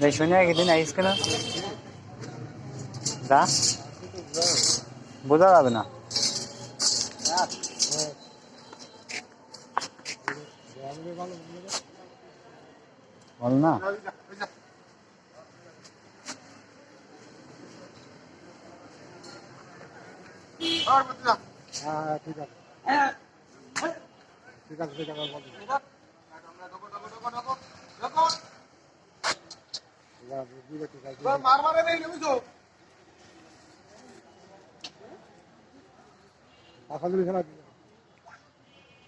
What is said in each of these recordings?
যাই শুনে একদিন আইস কেন যা বোঝা যাবে না বল না ঠিক আছে। ঠিক আছে ঠিক আছে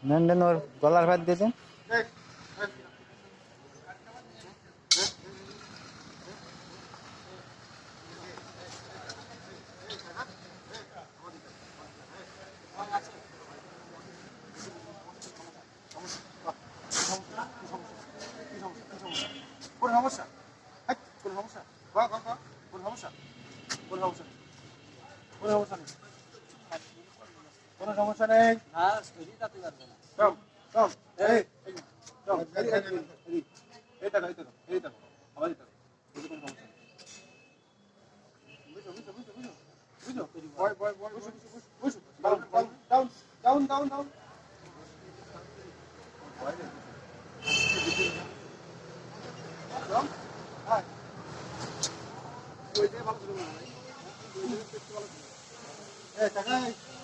নেন ওর গলার ভাত দিয়ে দেন কোন সমস্যা? হাই, কোন সমস্যা? কয়া, কয়া, কয়া। কোন সমস্যা কোন সমস্যা নেই কোন সমস্যা নেই কোন সমস্যা নেই কম কম কম এই এই, এই, এই, এই দেখো, এই দেখো, এই দেখো, আবার এই দেখো। বুঝো কোন সমস্যা নেই। বুঝো, বুঝো, বুঝো, বুঝো, বুঝো। বয়, বয়, বয়, বুঝো, বুঝো, বুঝো, বুঝো। Down, down, down, down, down, down.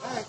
হয়।